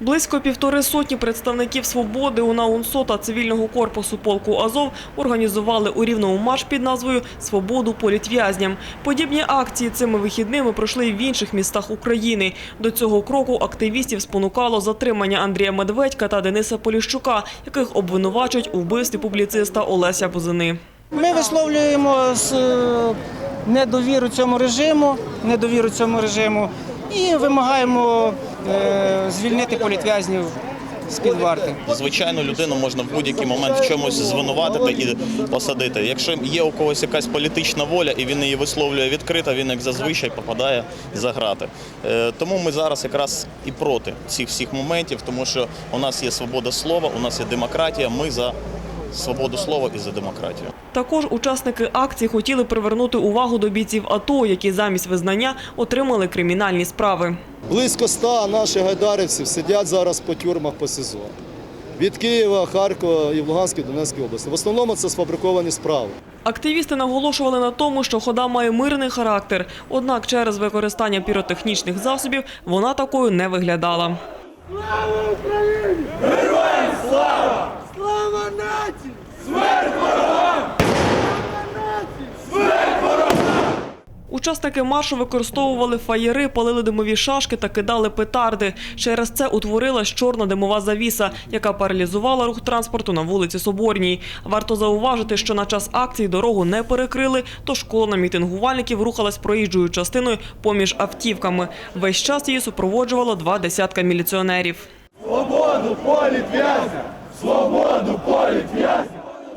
Близько півтори сотні представників свободи УНАУНСО та цивільного корпусу полку Азов організували у Рівному марш під назвою «Свободу політв'язням». Подібні акції цими вихідними пройшли і в інших містах України. До цього кроку активістів спонукало затримання Андрія Медведька та Дениса Поліщука, яких обвинувачують у вбивстві публіциста Олеся Бузини. Ми висловлюємо е, недовіру цьому режиму, недовіру цьому режиму і вимагаємо е, звільнити політв'язнів з-під варти. Звичайно, людину можна в будь-який момент в чомусь звинуватити і посадити. Якщо є у когось якась політична воля і він її висловлює відкрито, він як зазвичай попадає за грати. Е, Тому ми зараз якраз і проти цих всіх моментів, тому що у нас є свобода слова, у нас є демократія. Ми за свободу слова і за демократію. Також учасники акції хотіли привернути увагу до бійців АТО, які замість визнання отримали кримінальні справи. Близько ста наших гайдарівців сидять зараз по тюрмах по СІЗО. Від Києва, Харкова і в Луганській, Донецькій області. В основному це сфабриковані справи. Активісти наголошували на тому, що хода має мирний характер, однак через використання піротехнічних засобів вона такою не виглядала. Учасники маршу використовували фаєри, палили димові шашки та кидали петарди. Через це утворилась чорна димова завіса, яка паралізувала рух транспорту на вулиці Соборній. Варто зауважити, що на час акції дорогу не перекрили, тож колона мітингувальників рухалась проїжджою частиною поміж автівками. Весь час її супроводжувало два десятка міліціонерів.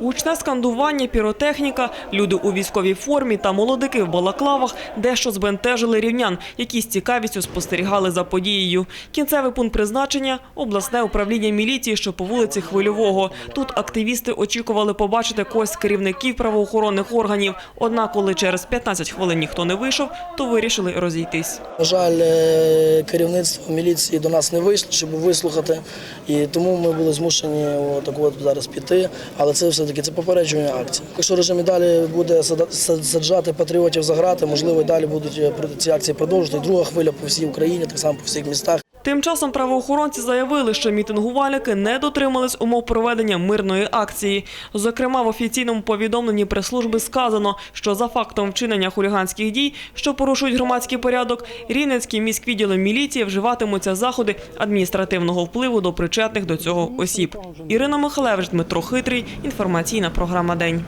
Гучне скандування, піротехніка, люди у військовій формі та молодики в балаклавах дещо збентежили рівнян, які з цікавістю спостерігали за подією. Кінцевий пункт призначення – обласне управління міліції, що по вулиці Хвильового. Тут активісти очікували побачити когось з керівників правоохоронних органів. Однак, коли через 15 хвилин ніхто не вийшов, то вирішили розійтись. На жаль, е, керівництво міліції до нас не вийшло, щоб вислухати, і тому ми були змушені отак от зараз піти. Але це все-таки це попередження акція, Якщо режим і далі буде саджати патріотів за грати, можливо, і далі будуть е, ці акції продовжувати. Друга хвиля по всій Україні, так само по всіх містах. Тим часом правоохоронці заявили, що мітингувальники не дотримались умов проведення мирної акції. Зокрема, в офіційному повідомленні прес-служби сказано, що за фактом вчинення хуліганських дій, що порушують громадський порядок, Рівненським міськвідділом міліції вживатимуться заходи адміністративного впливу до причетних до цього осіб. Ірина Михалевич, Дмитро Хитрий. Інформаційна програма День.